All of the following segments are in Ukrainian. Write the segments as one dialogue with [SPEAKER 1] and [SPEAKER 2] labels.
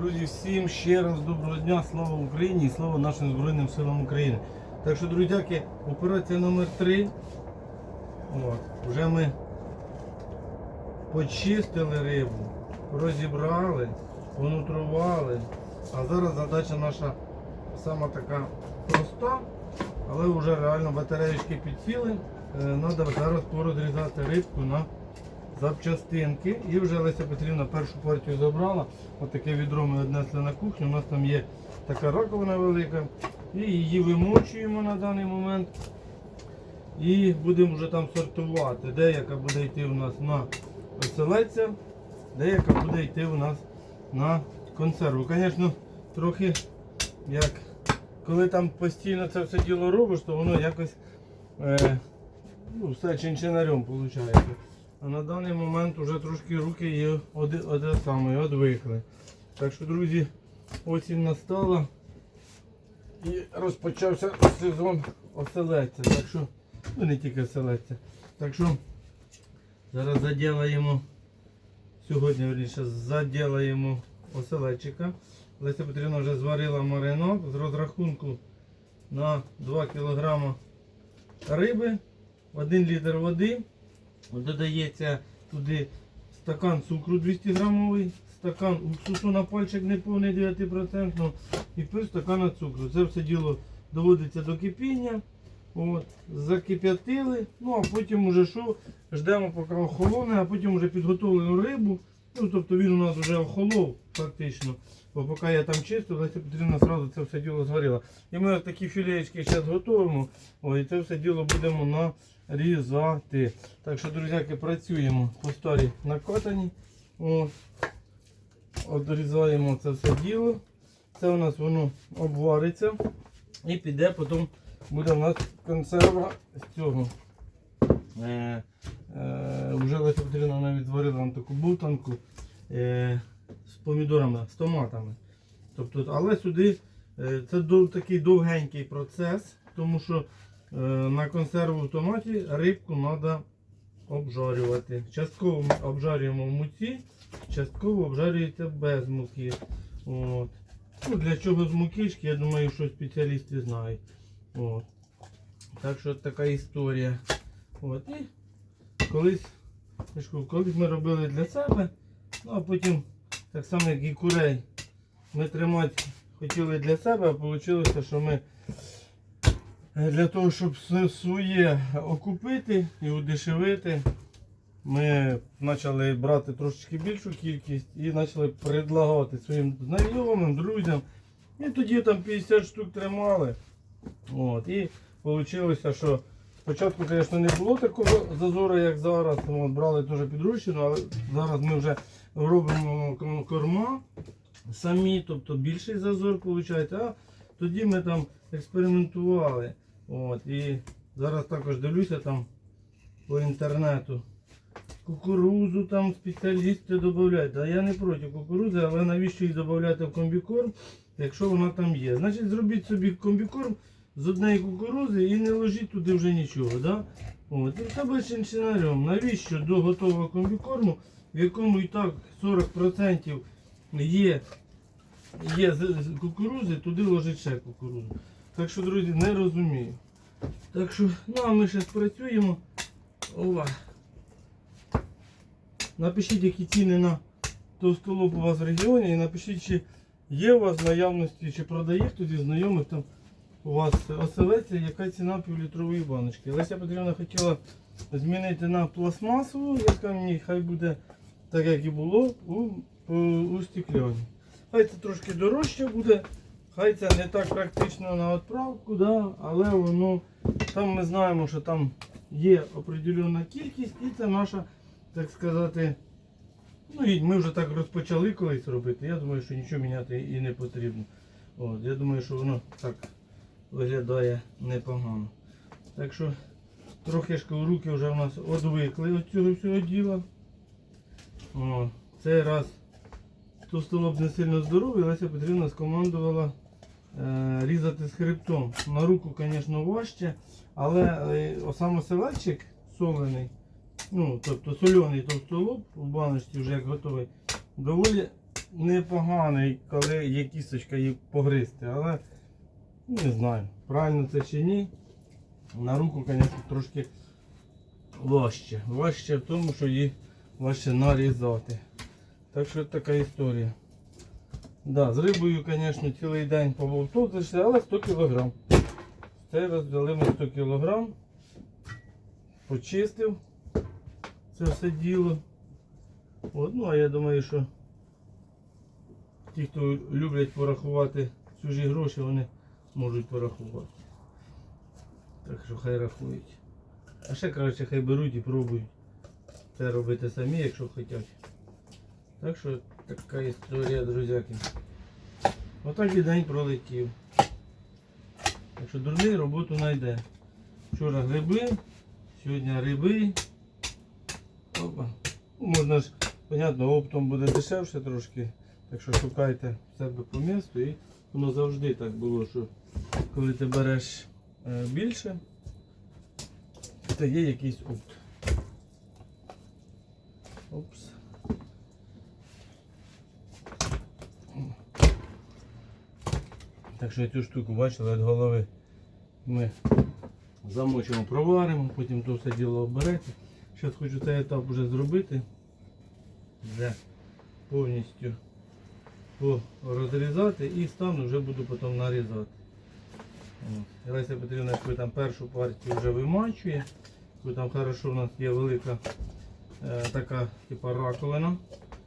[SPEAKER 1] Друзі, всім ще раз доброго дня, слава Україні і слава нашим Збройним силам України. Так що, друзяки, операція номер 3 От, вже ми почистили рибу, розібрали, понутрували. А зараз задача наша сама така проста, але вже реально батареїчки підсіли. Треба зараз порозрізати рибку на запчастинки. І вже Леся Петрівна першу партію забрала. Отаке відро ми віднесли на кухню. У нас там є така раковина велика. І її вимочуємо на даний момент. І будемо вже там сортувати. Деяка буде йти у нас на оселедця, деяка буде йти у нас на консерву. Звісно, трохи як коли там постійно це все діло робиш, то воно якось е, ну, все чинчинарем виходить. А на даний момент вже трошки руки оде саме, одвикли. Так що, друзі, осінь настала і розпочався сезон оселедця. Так що, ну не тільки оселедця. Так що зараз заділаємо, сьогодні верніше, заділаємо оселедчика. Леся Петрівна вже зварила маринок з розрахунку на 2 кг риби, 1 літр води. Додається туди стакан цукру 200 грамовий, стакан уксусу на пальчик неповний 9% і пів стакана цукру. Це все діло доводиться до кипіння. От, закип'ятили, ну а потім уже що, ждемо поки охолоне, а потім вже підготовлену рибу. Ну, тобто він у нас вже охолов фактично. Бо поки я там чистив, Леся Петрівна одразу це все діло зварила. І ми ось такі філеєчки зараз готуємо. О, і це все діло будемо нарізати. Так що, друзяки, працюємо по старій накатані. О, Одрізаємо це все діло. Це у нас воно обвариться і піде, потім буде у нас консерва з цього. Е, е, вже Леся Петрівна навіть зварила нам таку бутанку е, помідорами, з томатами. Тобто, але сюди е, це такий довгенький процес, тому що е, на консерву в томаті рибку треба обжарювати. Частково ми обжарюємо в муці, частково обжарюється без муки. От. Ну, для чого з мукички, я думаю, що спеціалісти знають. От. Так що така історія. От. І колись, колись ми робили для себе, ну а потім, так само як і курей, ми тримати хотіли для себе, а вийшло, що ми е, для того, щоб своє окупити і удешевити, ми почали брати трошечки більшу кількість і почали предлагати своїм знайомим, друзям. І тоді там 50 штук тримали. От, і вийшло, що спочатку, звісно, не було такого зазору, як зараз. От, брали теж підручну, але зараз ми вже робимо корма самі, тобто більший зазор виходить. А тоді ми там експериментували. От, і зараз також дивлюся там по інтернету. Кукурузу там спеціалісти додають. А я не проти кукурузи, але навіщо її додати в комбікорм, якщо вона там є. Значить зробіть собі комбікорм з однієї кукурузи і не ложіть туди вже нічого. Да? От. І тебе чинчинарем. Навіщо до готового комбікорму, в якому і так 40% є, є кукурузи, туди ложить ще кукурузу. Так що, друзі, не розумію. Так що, ну а ми ще працюємо. Ова. Напишіть, які ціни на товстолоб у вас в регіоні і напишіть, чи є у вас в наявності, чи продає хтось із знайомих там у вас оселеця, яка ціна півлітрової баночки. Леся Петрівна хотіла змінити на пластмасову, я сказав, мені хай буде так, як і було у, у, стекляні. Хай це трошки дорожче буде, хай це не так практично на відправку, да, але воно там ми знаємо, що там є определена кількість і це наша, так сказати, ну і ми вже так розпочали колись робити. Я думаю, що нічого міняти і не потрібно. От, я думаю, що воно так виглядає непогано. Так що трохи руки вже в нас одвикли від цього всього діла. О, цей раз товстолоб не сильно здоровий, Леся Петрівна скомандувала е, різати з хребтом. На руку, звісно, важче, але е, селедчик солений, ну, тобто соляний товстолоб у баночці вже як готовий, доволі непоганий, коли є кісточка її погризти, але ну, не знаю, правильно це чи ні. На руку, звісно, трошки важче. Важче в тому, що її важче нарізати. Так що така історія. Да, з рибою, звісно, цілий день побовтовтишся, але 100 кг. Цей раз взяли ми 100 кг. Почистив це все діло. От, ну, а я думаю, що ті, хто люблять порахувати чужі гроші, вони можуть порахувати. Так що хай рахують. А ще краще хай беруть і пробують. Це робити самі, якщо хочуть. Так що така історія, друзяки. Отак і день пролетів. Так що дурний роботу знайде. Вчора гриби, сьогодні риби. Опа. Можна ж, понятно, оптом буде дешевше трошки. Так що шукайте себе по місту і воно завжди так було, що коли ти береш е, більше, то є якийсь опт. Опс. Так що цю штуку бачили від голови. Ми замочимо, проваримо, потім то все діло оберете. Зараз хочу цей етап вже зробити. Вже повністю розрізати і стану вже буду потім нарізати. Леся Петрівна, яку там першу партію вже вимачує. Бо там хорошо у нас є велика така типа раковина.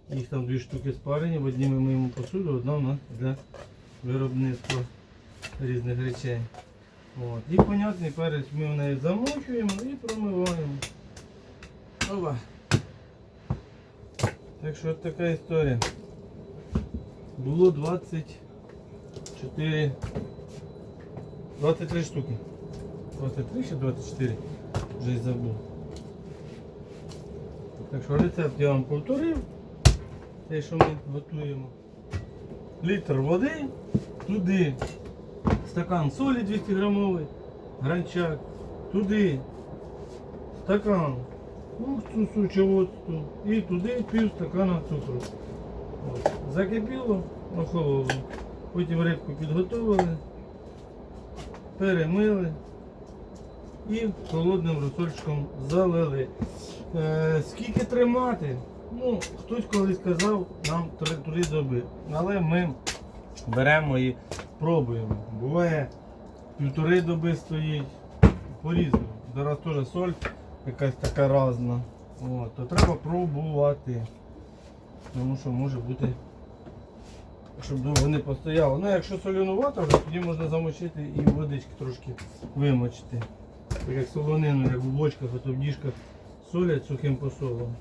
[SPEAKER 1] Їх там дві штуки спарені, в одній ми миємо посуду, одна у нас для виробництва різних речей. От. І понятний перець ми в неї замочуємо і промиваємо. Опа. Так що от така історія. Було 24 23 штуки. 23 чи 24? Вже й забув. Так що рецепт я вам повторив. Те, що ми готуємо. Літр води, туди стакан солі 200 грамовий, гранчак, туди стакан уксусу чи оцту і туди пів стакана цукру. От. Закипіло, охололо. Потім рибку підготовили, перемили і холодним розсольчиком залили. Е, скільки тримати? Ну, хтось колись сказав нам три, доби. Але ми беремо і пробуємо. Буває півтори доби стоїть по-різному. Зараз теж соль якась така різна. От, то треба пробувати. Тому що може бути, щоб довго не постояло. Ну якщо солянувато, вже тоді можна замочити і водички трошки вимочити. Так як солонину, як в бочках, а то в діжках солять сухим посолом.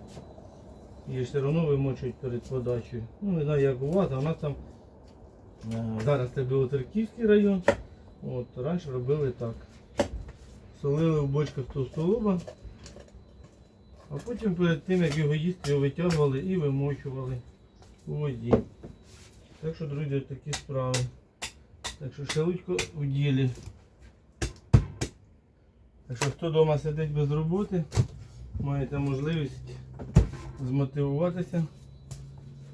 [SPEAKER 1] І все одно вимочують перед подачею. Ну не знаю як у вас, а у нас там е, зараз це Білоцерківський район. От, раніше робили так. Солили в бочках товстолоба, а потім перед тим як його їсти, його витягували і вимочували у воді. Так що, друзі, такі справи. Так що шелудько у ділі. Так що хто вдома сидить без роботи, маєте можливість змотивуватися,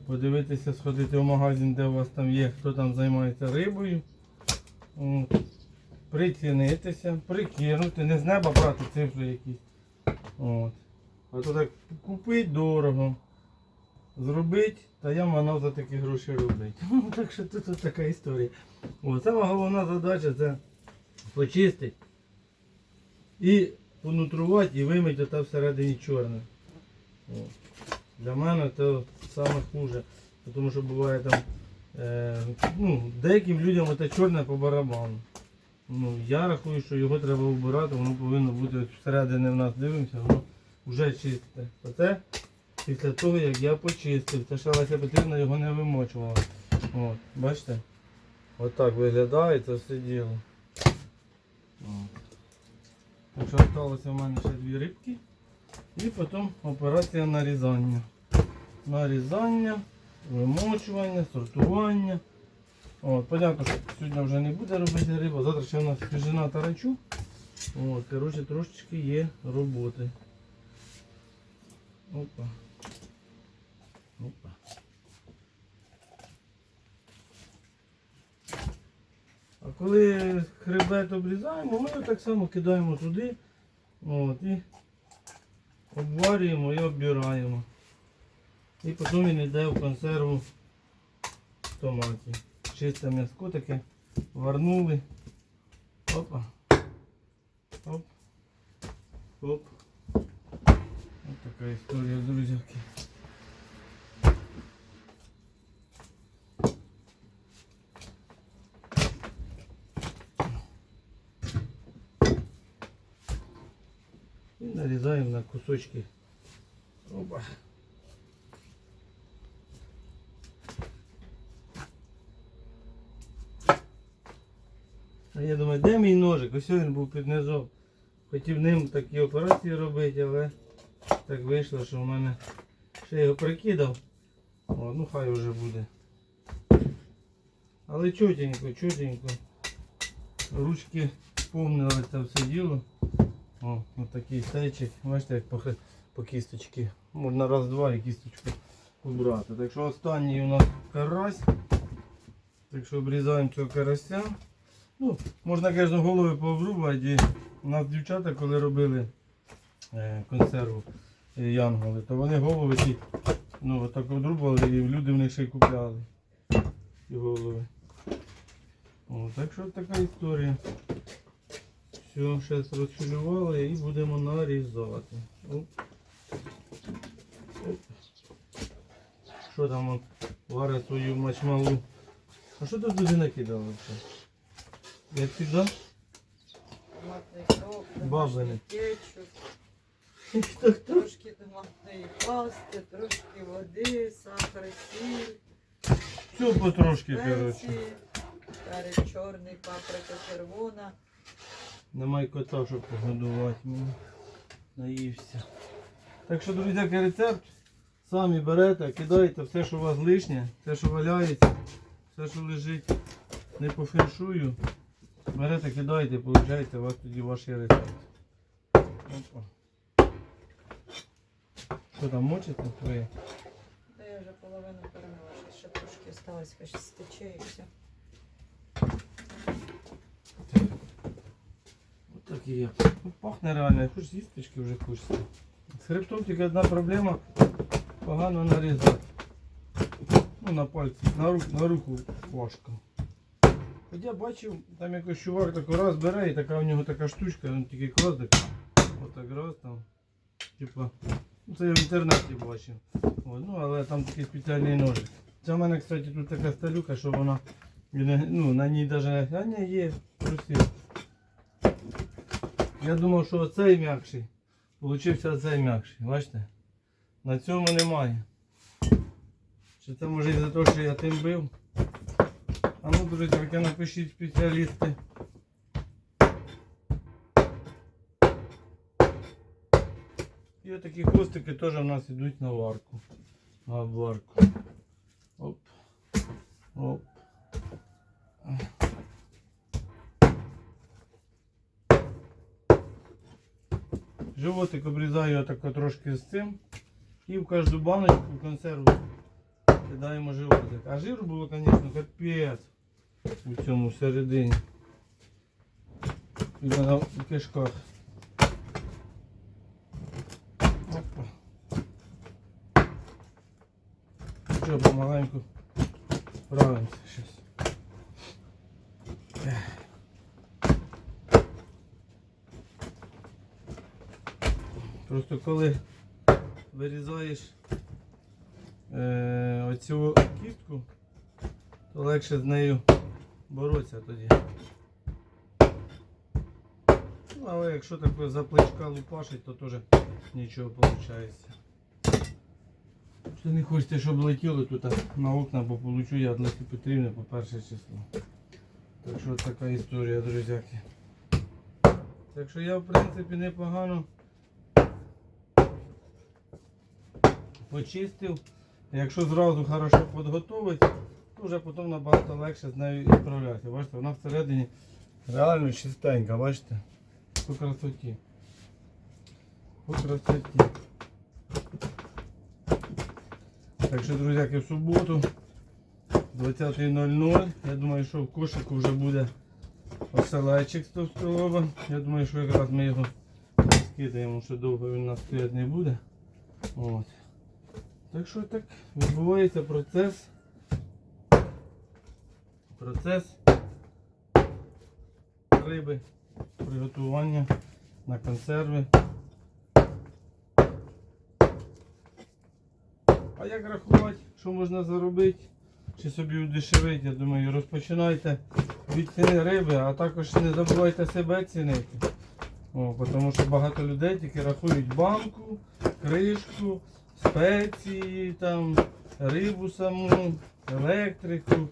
[SPEAKER 1] подивитися, сходити в магазин, де у вас там є, хто там займається рибою. От. Прицінитися, прикинути, не з неба брати цифри якісь. От. А то так купить дорого. Зробить, та я манав за такі гроші робити. Так що тут така історія. О, сама головна задача це почистити і понутрувати і вимити ота всередині чорне. Для мене це саме хуже. Тому що буває там е, ну, деяким людям це чорне по барабану. Ну, я рахую, що його треба вбирати, воно повинно бути от всередині в нас дивимося, воно вже чисте. Оце після того, як я почистив. Це ще Леся Петрівна його не вимочувала. От, бачите? Отак виглядає це все діло. От. Так що залишилося в мене ще дві рибки. І потім операція нарізання. Нарізання, вимочування, сортування. От, понятно, що сьогодні вже не буде робити риба, завтра ще в нас свіжина тарачу. От, коротше, трошечки є роботи. Опа. Коли хребет обрізаємо, ми так само кидаємо туди. От, і обварюємо і оббираємо. І потім він йде в консерву томаті. Чисте м'яско таке варнули. Опа. Оп. Оп. Ось така історія, друзяки. І нарізаємо на кусочки. Опа. А я думаю, де мій ножик? Ось він був під низом. Хотів ним такі операції робити, але так вийшло, що в мене ще його прикидав. О, ну хай вже буде. Але чотенько, чотенько. Ручки помнили це все діло. Ось такий стейчик. Бачите, як по, по кісточці. Можна раз-два і кісточку убрати. Так що останній у нас карась. Так що обрізаємо цього карася. Ну, можна, звісно, голови пообрубати. У нас дівчата, коли робили е, консерву е, янголи, то вони голови ті, ну, отак обрубували і люди в них ще й купляли. І голови. О, так що така історія. Все, зараз розчулювали і будемо нарізати. Оп. Оп. Що там он варить свою мачмалу? А що ти туди накидав? взагалі? Як
[SPEAKER 2] сок,
[SPEAKER 1] Бабини.
[SPEAKER 2] трошки томатної пасти, трошки води, сахар, сіль,
[SPEAKER 1] Все потрошки, коротше.
[SPEAKER 2] перець чорний, паприка червона.
[SPEAKER 1] Немає кота, щоб погодувати мене. Наївся. Так що, друзяки, рецепт. Самі берете, кидаєте все, що у вас лишнє, все, що валяється, все, що лежить не по феншую. Берете, кидаєте, получаєте, у вас тоді ваш рецепт. Опа. Що там мочите твоє?
[SPEAKER 2] Та я вже половину перемила, ще трошки осталось, хоч стече і все.
[SPEAKER 1] Отак і я. Ну, пахне реально, хоч їсточки вже хочеться. З хребтом тільки одна проблема, погано нарізати. Ну, на пальці, на, рук, на руку важко. Хоча бачив, там якийсь чувак такий раз бере і така у нього така штучка, він тільки так, отак раз там. Типа, ну це я в інтернеті бачив. От, ну, але там такий спеціальний ножик. Це в мене, кстати, тут така сталюка, що вона ну, на ній навіть, є, красиво. Я думав, що оцей м'якший. Получився оцей м'якший. Бачите? На цьому немає. Чи це може із-за того, що я тим бив? А ну, друзі, напишіть спеціалісти. І отакі хвостики теж у нас йдуть на варку. На обварку. Оп. Оп. Животик обрізаю отако трошки з цим. І в кожну баночку консерву кидаємо животик. А жиру було, звісно, капець у цьому всередині. І в кишках. Опа. Що, помаленьку справимося щось. Просто коли вирізаєш е, оцю кістку, то легше з нею боротися тоді. Ну, але якщо таке за плечка лупашить, то теж нічого виходить. Що не хочете, щоб летіло тут на окна, бо получу я Лесі Петрівни по перше число. Так що така історія, друзяки. Так що я в принципі непогано почистив. Якщо зразу хорошо підготувати, то вже потім набагато легше з нею справлятися. Бачите, вона всередині реально чистенька, бачите? По красоті. По красоті. Так що, друзяки, в суботу 20.00. Я думаю, що в кошику вже буде оселечик з товстолоба. Я думаю, що якраз ми його скидаємо, що довго він у нас стояти не буде. От. Так що так відбувається процес. Процес риби, приготування на консерви. А як рахувати, що можна заробити? Чи собі удешевити, я думаю, розпочинайте від ціни риби, а також не забувайте себе цінити. О, тому що багато людей тільки рахують банку, кришку, спеції, там, рибу саму, електрику.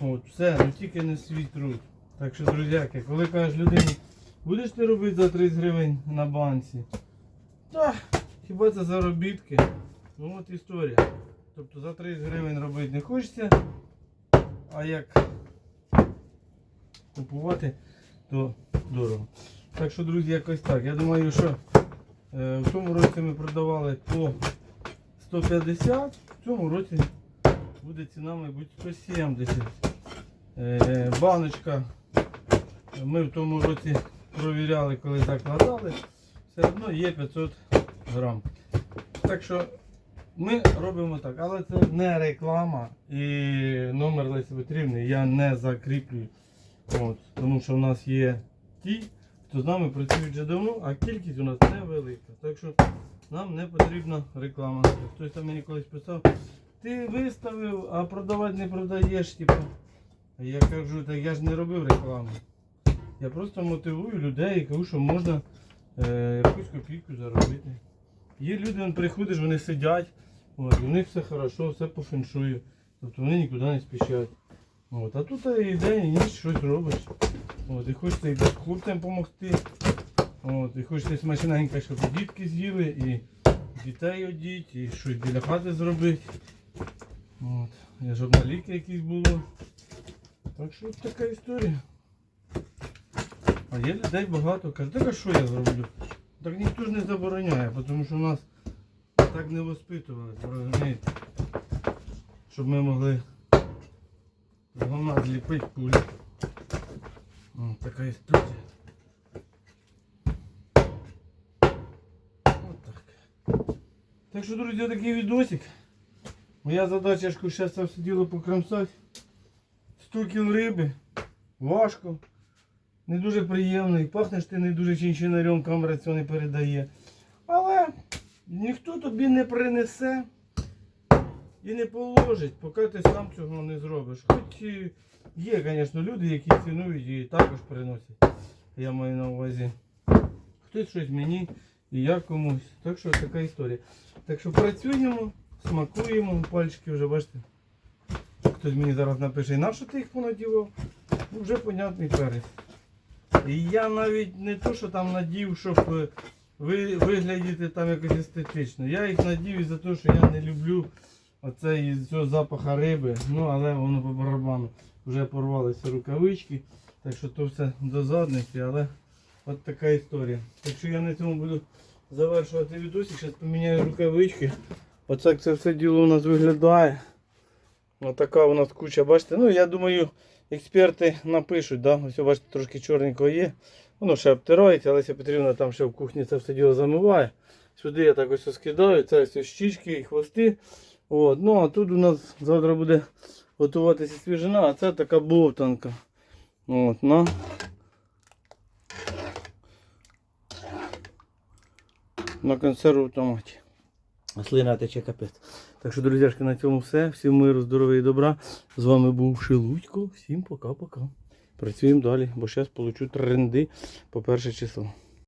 [SPEAKER 1] От, все, ну тільки не свій труд. Так що, друзяки, коли кажеш людині, будеш ти робити за 30 гривень на банці? Та, хіба це заробітки? Ну от історія. Тобто за 30 гривень робити не хочеться, а як купувати, то дорого. Так що, друзі, якось так. Я думаю, що е, в цьому році ми продавали по 150, в цьому році буде ціна, мабуть, 170. Е, баночка ми в тому році провіряли, коли закладали, все одно є 500 грам. Так що ми робимо так, але це не реклама і номер Лесі Петрівни я не закріплюю. От, тому що в нас є ті, хто з нами працює вже давно, а кількість у нас невелика. Так що нам не потрібна реклама. Хтось там мені колись писав, ти виставив, а продавати не продаєш. Типу. Я кажу, так я ж не робив рекламу. Я просто мотивую людей і кажу, що можна е, якусь копійку заробити. Є люди, вон, приходиш, вони сидять, от, у них все хорошо, все по феншую. Тобто вони нікуди не спішать. От, а тут і день, і ніч щось робиш. От, і хочеться і хлопцям допомогти. От, і хочеться смачненько, щоб і дітки з'їли, і дітей одіть, і щось біля хати зробити. От, і щоб на ліки якісь було. Так що от така історія. А є людей багато, кажуть, так а що я зроблю? Так ніхто ж не забороняє, тому що нас так не воспитували, розумієте? Щоб ми могли з говна зліпити пулю. О, така історія. Так що, друзі, такий відосик. Моя задача ж зараз це все діло покромсати. 100 кіл риби. Важко. Не дуже приємний. Пахнеш ти не дуже чинчинарем, камера цього не передає. Але ніхто тобі не принесе і не положить, поки ти сам цього не зробиш. Хоч є, звісно, люди, які цінують і також приносять. Я маю на увазі. Хтось щось мені і я комусь. Так що така історія. Так що працюємо, смакуємо, пальчики вже бачите. Хтось мені зараз напише, на що ти їх понадівав? Вже понятний перець. І я навіть не то, що там надів, щоб е, ви, виглядіти там якось естетично. Я їх надів із-за того, що я не люблю оцей цього запаха риби. Ну, але воно по барабану. Вже порвалися рукавички. Так що то все до задниці, але от така історія. Так що я на цьому буду завершувати відосик. Зараз поміняю рукавички. Оце це все діло у нас виглядає. Отака у нас куча, бачите. Ну, я думаю, експерти напишуть, да? ось бачите, трошки чорненького є. Воно ще обтирається, Олеся Петрівна там ще в кухні це все діло замиває. Сюди я так ось скидаю, це ось щічки і хвости. От. Ну а тут у нас завтра буде готуватися свіжина, а це така бовтанка. От, на. На консерву в томаті. Слина тече капець. Так що, друзяшки, на цьому все. Всім миру, здоров'я і добра. З вами був Шилудько. Всім пока-пока. Працюємо далі, бо зараз получу тренди по перше число.